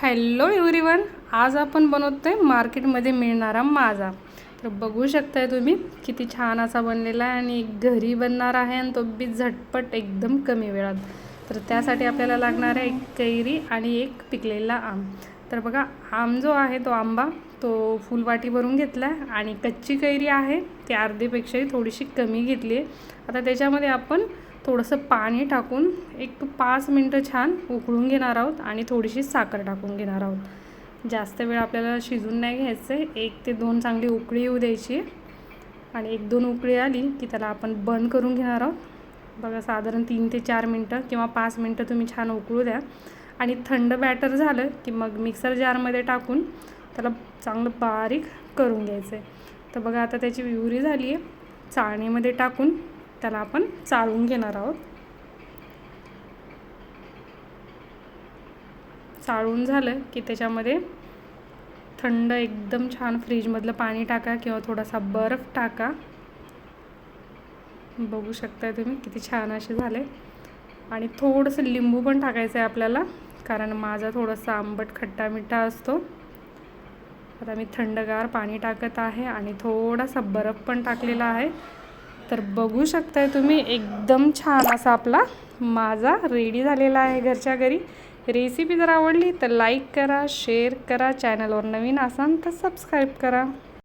Hello everyone आज आपण बनवतो आहे मार्केटमध्ये मिळणारा माझा. तर बघू शकताय तुम्ही किती छान असा बनलेला आहे आणि घरी बनणार आहे आणि तो बी झटपट एकदम कमी वेळात. तर त्यासाठी आपल्याला लागणार आहे एक कैरी आणि एक पिकलेला आम. तर बघा आम जो आहे तो आंबा तो फुलवाटी भरून घेतला आहे आणि कच्ची कैरी आहे ती अर्धीपेक्षाही थोडीशी कमी घेतली आहे. आता त्याच्यामध्ये आपण थोडंसं पाणी टाकून एक पाच मिनटं छान उकळून घेणार आहोत आणि थोडीशी साखर टाकून घेणार आहोत. जास्त वेळ आपल्याला शिजून नाही घ्यायचं आहे. एक ते दोन चांगली उकळी येऊ द्यायची. आणि एक दोन उकळी आली की त्याला आपण बंद करून घेणार आहोत. बघा साधारण तीन ते चार मिनटं किंवा पाच मिनटं तुम्ही छान उकळू द्या. आणि थंड बॅटर झालं की मग मिक्सर जारमध्ये टाकून त्याला चांगलं बारीक करून घ्यायचं आहे. तर बघा आता त्याची विवरी झाली आहे. चाळणीमध्ये टाकून त्याला आपण चाळून घेणार आहोत. चाळून झालं की त्याच्यामध्ये थंड एकदम छान फ्रीजमधलं पाणी टाका किंवा थोडासा बर्फ टाका. बघू शकताय तुम्ही किती छान असे झाले. आणि थोडंसं लिंबू पण टाकायचं आहे आपल्याला कारण माझा थोडासा आंबट खट्टा मिठा असतो. आता मी थंडगार पाणी टाकत आहे आणि थोडासा बर्फ पण टाकलेला आहे. तर बघू शकताय तुम्ही एकदम छान असा आपला माझा रेडी झालेला आहे घरच्या घरी. रेसिपी जर आवडली तर लाईक करा शेअर करा चॅनलवर नवीन असाल तर सबस्क्राईब करा.